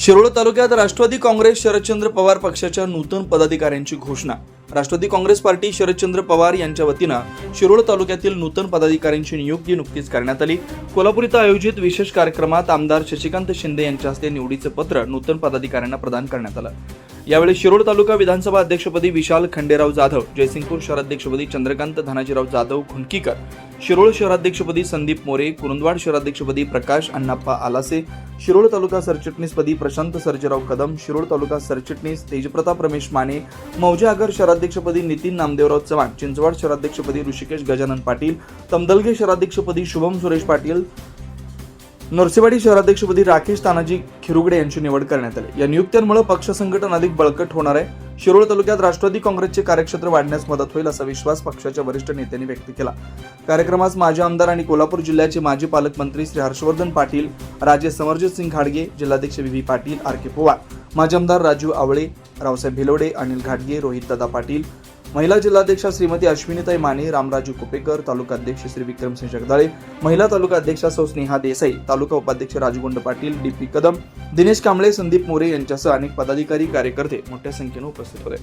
शिरोळ तालुक्यात राष्ट्रवादी काँग्रेस शरदचंद्र पवार पक्षाच्या नूतन पदाधिकाऱ्यांची घोषणा. राष्ट्रवादी काँग्रेस पार्टी शरदचंद्र पवार यांच्या वतीनं शिरोळ तालुक्यातील नूतन पदाधिकाऱ्यांची नियुक्ती नुकतीच करण्यात आली. कोल्हापूर इथं आयोजित विशेष कार्यक्रमात आमदार शशिकांत शिंदे यांच्या हस्ते निवडीचं पत्र नूतन पदाधिकाऱ्यांना प्रदान करण्यात आलं. यावेळी शिरोळ तालुका विधानसभा अध्यक्षपदी विशाल खंडेराव जाधव जयसिंगपूर शहराध्यक्षपदी चंद्रकांत धनाजीराव जाधव खुंडकीकर शिरोळ शहराध्यक्षपदी संदीप मोरे कुरुंदवाड शहराध्यक्षपदी प्रकाश अण्णाप्पा आलासे शिरोळ तालुका सरचिटणीसपदी प्रशांत सर्जेराव कदम शिरोळ तालुका सरचिटणीस तेजप्रताप रमेश माने मौजे आगर शहराध्यक्षपदी नितीन नामदेवराव चव्हाण चिंचवड शहराध्यक्षपदी ऋषिकेश गजानन पाटील तमदलगे शहराध्यक्षपदी शुभम सुरेश पाटील नरसेवाडी शहराध्यक्षपदी राकेश तानाजी खिरुगडे यांची निवड करण्यात आली. या नियुक्त्यांमुळे पक्ष संघटन अधिक बळकट होणार आहे. शिरोळ तालुक्यात राष्ट्रवादी काँग्रेसचे कार्यक्षेत्र वाढण्यास मदत होईल असा विश्वास पक्षाच्या वरिष्ठ नेत्यांनी व्यक्त केला. कार्यक्रमास माजी आमदार आणि कोल्हापूर जिल्ह्याचे माजी पालकमंत्री श्री हर्षवर्धन पाटील राजे समरजित सिंग खाडगे जिल्हाध्यक्ष V. V. Patil R. K. Pawar माजी आमदार राजू आवळे रावसाहेब भिलवडे अनिल घाटगे रोहित दादा पाटील महिला जिल्हाध्यक्षा श्रीमती अश्विनीताई माने रामराजू कुपेकर तालुका अध्यक्ष श्री विक्रमसिंह जगदाळे महिला तालुका अध्यक्षा सौ स्नेहा देसाई तालुका उपाध्यक्ष राजगुंड पाटील डी पी कदम दिनेश कांबळे संदीप मोरे यांच्यासह अनेक पदाधिकारी कार्यकर्ते मोठ्या संख्येने उपस्थित होते.